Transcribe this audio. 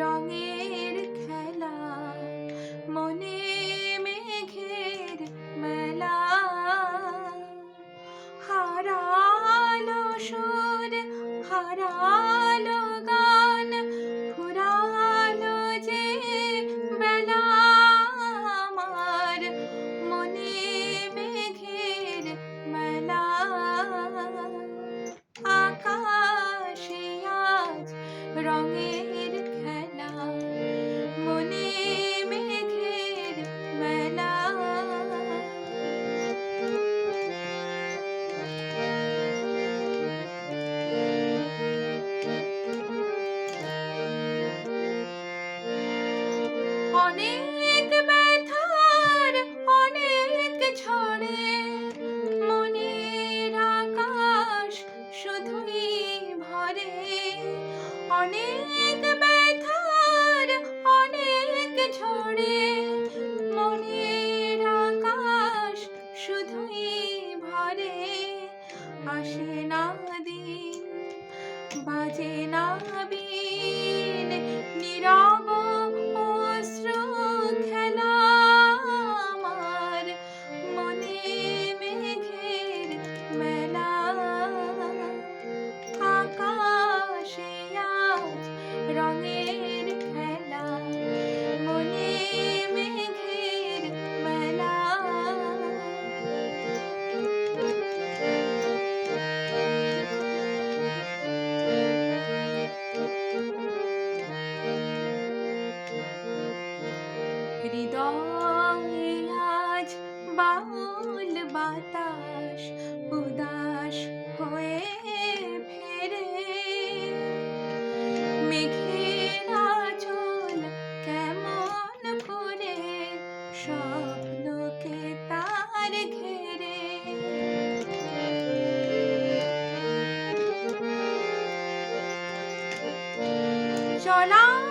রঙের খেলা মনে অনেক ব্যথার, অনেক ঝড়ে। মনের আকাশ শুধুই ভরে। অনেক ব্যথার, অনেক ঝড়ে। মনের আকাশ শুধুই ভরে। আসে না দিন, বাজে না বিন, নীরব হৃদয়ে আজ বাউল বাতাস উদাস হয়ে ফেরে। মেঘের কেমন ঘেরে। চলা